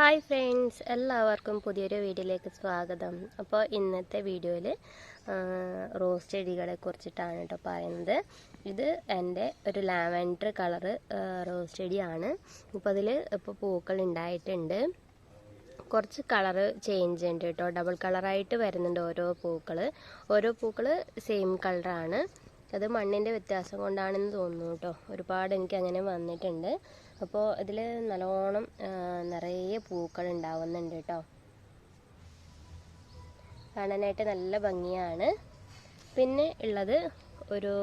Hi friends എല്ലാവർക്കും പുതിയൊരു വീഡിയോയിലേക്ക് സ്വാഗതം. അപ്പോൾ ഇന്നത്തെ വീഡിയോയിൽ റോസ് ചെടികളെ കുറിച്ചിട്ടാണ് കേട്ടോ പറയുന്നത്. ഇത് എന്റെ ഒരു ലാവൻഡർ കളറ് റോസ് ചെടിയാണ്. ഇപ്പോൾ അതിൽ ഇപ്പോൾ പൂക്കൾ ഉണ്ടായിട്ടുണ്ട്. കുറച്ച് കളറ് ചേഞ്ച് ഉണ്ട് കേട്ടോ. ഡബിൾ കളറായിട്ട് വരുന്നുണ്ട് ഓരോ പൂക്കൾ ഓരോ പൂക്കൾ സെയിം കളറാണ്. അത് മണ്ണിന്റെ വ്യത്യാസം കൊണ്ടാണെന്ന് തോന്നുന്നു കേട്ടോ. ഒരുപാട് എനിക്ക് അങ്ങനെ വന്നിട്ടുണ്ട്. അപ്പോൾ ഇതിൽ നല്ലോണം നിറയെ പൂക്കൾ ഉണ്ടാവുന്നുണ്ട് കേട്ടോ. കാണാനായിട്ട് നല്ല ഭംഗിയാണ്. പിന്നെ ഉള്ളത് ഒരു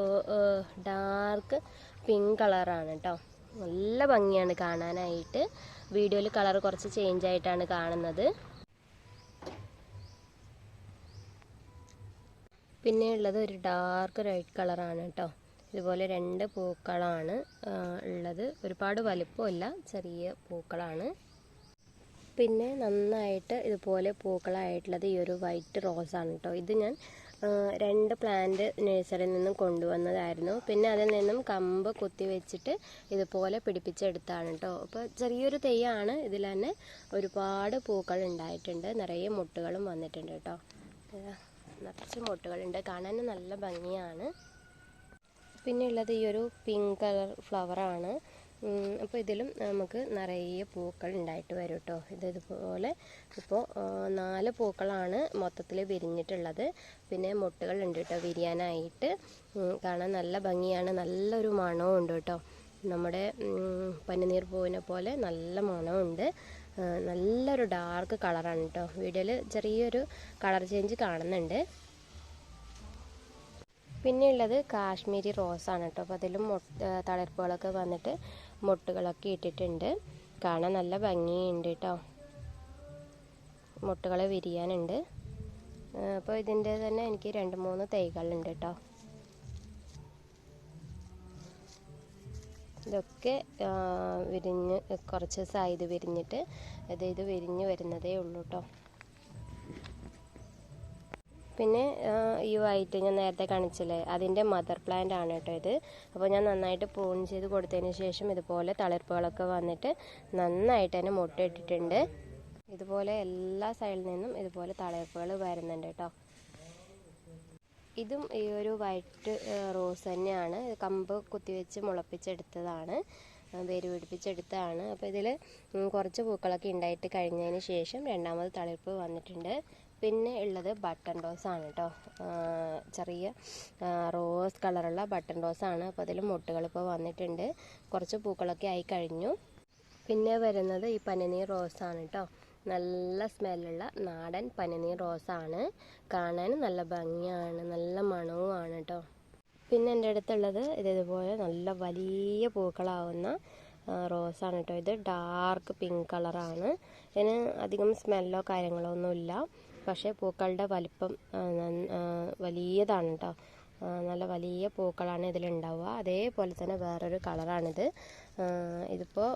ഡാർക്ക് പിങ്ക് കളറാണ് കേട്ടോ. നല്ല ഭംഗിയാണ് കാണാനായിട്ട്. വീഡിയോയിൽ കളർ കുറച്ച് ചേഞ്ച് ആയിട്ടാണ് കാണുന്നത്. പിന്നെ ഉള്ളത് ഒരു ഡാർക്ക് റെഡ് കളറാണ് കേട്ടോ ഇതുപോലെ രണ്ട് പൂക്കളാണ് ഉള്ളത്. ഒരുപാട് വലിപ്പമില്ല ചെറിയ പൂക്കളാണ്. പിന്നെ നന്നായിട്ട് ഇതുപോലെ പൂക്കളായിട്ടുള്ളത് ഈ ഒരു വൈറ്റ് റോസാണ് കേട്ടോ ഇത് ഞാൻ രണ്ട് പ്ലാന്റ് നഴ്സറിയിൽ നിന്നും കൊണ്ടുവന്നതായിരുന്നു. പിന്നെ അതിൽ നിന്നും കമ്പ് കുത്തി വെച്ചിട്ട് ഇതുപോലെ പിടിപ്പിച്ചെടുത്താണ് കേട്ടോ അപ്പോൾ ചെറിയൊരു തെയ്യാണ്. ഇതിൽ തന്നെ ഒരുപാട് പൂക്കൾ ഉണ്ടായിട്ടുണ്ട്. നിറയെ മുട്ടുകളും വന്നിട്ടുണ്ട് കേട്ടോ നിറച്ച് മുട്ടുകളുണ്ട്. കാണാൻ നല്ല ഭംഗിയാണ്. പിന്നെ ഉള്ളത് ഈ ഒരു പിങ്ക് കളർ ഫ്ലവറാണ് അപ്പോൾ ഇതിലും നമുക്ക് നിറയെ പൂക്കൾ ഉണ്ടായിട്ട് വരും കേട്ടോ ഇത് ഇതുപോലെ ഇപ്പോൾ നാല് പൂക്കളാണ് മൊത്തത്തിൽ വിരിഞ്ഞിട്ടുള്ളത്. പിന്നെ മുട്ടുകൾ ഉണ്ട് കേട്ടോ വിരിയാനായിട്ട്. കാണാൻ നല്ല ഭംഗിയാണ്. നല്ലൊരു മണവും ഉണ്ട് കേട്ടോ നമ്മുടെ പനിനീർ പൂവിനെ പോലെ നല്ല മണമുണ്ട് നല്ലൊരു ഡാർക്ക് കളറാണ് കേട്ടോ വീഡിയോയിൽ ചെറിയൊരു കളർ ചേഞ്ച് കാണുന്നുണ്ട്. പിന്നെയുള്ളത് കാശ്മീരി റോസാണ് കേട്ടോ അപ്പോൾ അതിലും തളിർപ്പുകളൊക്കെ വന്നിട്ട് മുട്ടുകളൊക്കെ ഇട്ടിട്ടുണ്ട്. കാണാൻ നല്ല ഭംഗിയുണ്ട് കേട്ടോ മുട്ടുകൾ വിരിയാനുണ്ട്. അപ്പോൾ ഇതിന്റെ തന്നെ എനിക്ക് രണ്ട് മൂന്ന് തൈകളുണ്ട് കേട്ടോ ഇതൊക്കെ വിരിഞ്ഞ് കുറച്ച് ദിവസമായി ഇത് വിരിഞ്ഞിട്ട് ഇത് ഇത് വിരിഞ്ഞ് വരുന്നതേ ഉള്ളൂ കേട്ടോ പിന്നെ ഈ വൈറ്റ് ഞാൻ നേരത്തെ കാണിച്ചില്ലേ? അതിന്റെ മദർ പ്ലാന്റ് ആണ് കേട്ടോ ഇത്. അപ്പോൾ ഞാൻ നന്നായിട്ട് പ്രൂൺ ചെയ്ത് കൊടുത്തതിന് ശേഷം ഇതുപോലെ തളിർപ്പുകളൊക്കെ വന്നിട്ട് നന്നായിട്ട് തന്നെ മുട്ടയിട്ടിട്ടുണ്ട്. ഇതുപോലെ എല്ലാ സൈഡിൽ നിന്നും ഇതുപോലെ തളിർപ്പുകൾ വരുന്നുണ്ട് കേട്ടോ ഇതും ഈ ഒരു വൈറ്റ് റോസ് തന്നെയാണ്. കമ്പ് കുത്തിവെച്ച് മുളപ്പിച്ചെടുത്തതാണ്. വേര് പിടിപ്പിച്ചെടുത്തതാണ്. അപ്പോൾ ഇതിൽ കുറച്ച് പൂക്കളൊക്കെ ഉണ്ടായിട്ട് കഴിഞ്ഞതിന് ശേഷം രണ്ടാമത് തളിർപ്പ് വന്നിട്ടുണ്ട്. പിന്നെ ഉള്ളത് ബട്ടൺ റോസ് ആണ് കേട്ടോ ചെറിയ റോസ് കളറുള്ള ബട്ടൺ റോസ് ആണ്. അപ്പോൾ അതിൽ മുട്ടുകൾ ഇപ്പോൾ വന്നിട്ടുണ്ട്. കുറച്ച് പൂക്കളൊക്കെ ആയി കഴിഞ്ഞു. പിന്നെ വരുന്നത് ഈ പനിനീർ ആണ് കേട്ടോ നല്ല സ്മെല്ലുള്ള നാടൻ പനിനീർ റോസാണ്. കാണാൻ നല്ല ഭംഗിയാണ് നല്ല മണവുമാണ് കേട്ടോ പിന്നെ എന്റെ അടുത്തുള്ളത് ഇതേപോലെ നല്ല വലിയ പൂക്കളാവുന്ന റോസാണ് കേട്ടോ ഇത് ഡാർക്ക് പിങ്ക് കളറാണ്. ഇതിന് അധികം സ്മെല്ലോ കാര്യങ്ങളോ ഒന്നുമില്ല. പക്ഷേ പൂക്കളുടെ വലിപ്പം വലിയതാണ് കേട്ടോ നല്ല വലിയ പൂക്കളാണ് ഇതിലുണ്ടാവുക. അതേപോലെ തന്നെ വേറൊരു കളറാണിത്. ഇതിപ്പോൾ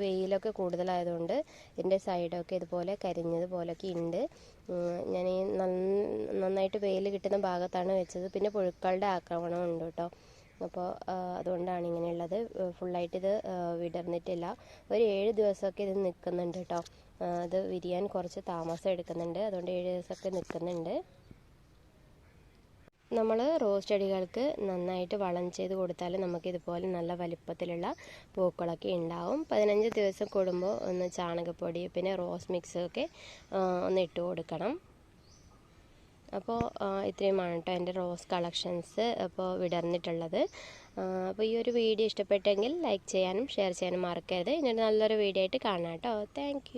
വെയിലൊക്കെ കൂടുതലായതുകൊണ്ട് ഇതിന്റെ സൈഡൊക്കെ ഇതുപോലെ കരിഞ്ഞതുപോലൊക്കെ ഉണ്ട് ഞാൻ ഈ നന്നായിട്ട് വെയിൽ കിട്ടുന്ന ഭാഗത്താണ് വെച്ചത്. പിന്നെ പുഴുക്കളുടെ ആക്രമണം ഉണ്ട് കേട്ടോ. അപ്പോൾ അതുകൊണ്ടാണ് ഇങ്ങനെയുള്ളത്. ഫുള്ളായിട്ട് ഇത് വിടർന്നിട്ടില്ല. ഒരു ഏഴ് ദിവസമൊക്കെ ഇത് നിൽക്കുന്നുണ്ട് കേട്ടോ. അത് വിരിയാൻ കുറച്ച് താമസം എടുക്കുന്നുണ്ട്. അതുകൊണ്ട് ഏഴ് ദിവസമൊക്കെ നിൽക്കുന്നുണ്ട്. നമ്മൾ റോസ് ചെടികൾക്ക് നന്നായിട്ട് വളം ചെയ്ത് കൊടുത്താൽ നമുക്ക് ഇതുപോലെ നല്ല വലിപ്പത്തിലുള്ള പൂക്കളൊക്കെ ഉണ്ടാവും. പതിനഞ്ച് ദിവസം കൂടുമ്പോൾ ഒന്ന് ചാണകപ്പൊടി പിന്നെ റോസ് മിക്സ് ഒക്കെ ഒന്ന് ഇട്ട് കൊടുക്കണം. അപ്പോൾ ഇത്രയുമാണ് കേട്ടോ എന്റെ റോസ് കളക്ഷൻസ് അപ്പോൾ വിടർന്നിട്ടുള്ളത്. അപ്പോൾ ഈ ഒരു വീഡിയോ ഇഷ്ടപ്പെട്ടെങ്കിൽ ലൈക്ക് ചെയ്യാനും ഷെയർ ചെയ്യാനും മറക്കരുത്. ഇനി നല്ലൊരു വീഡിയോ ആയിട്ട് കാണാം കേട്ടോ. താങ്ക്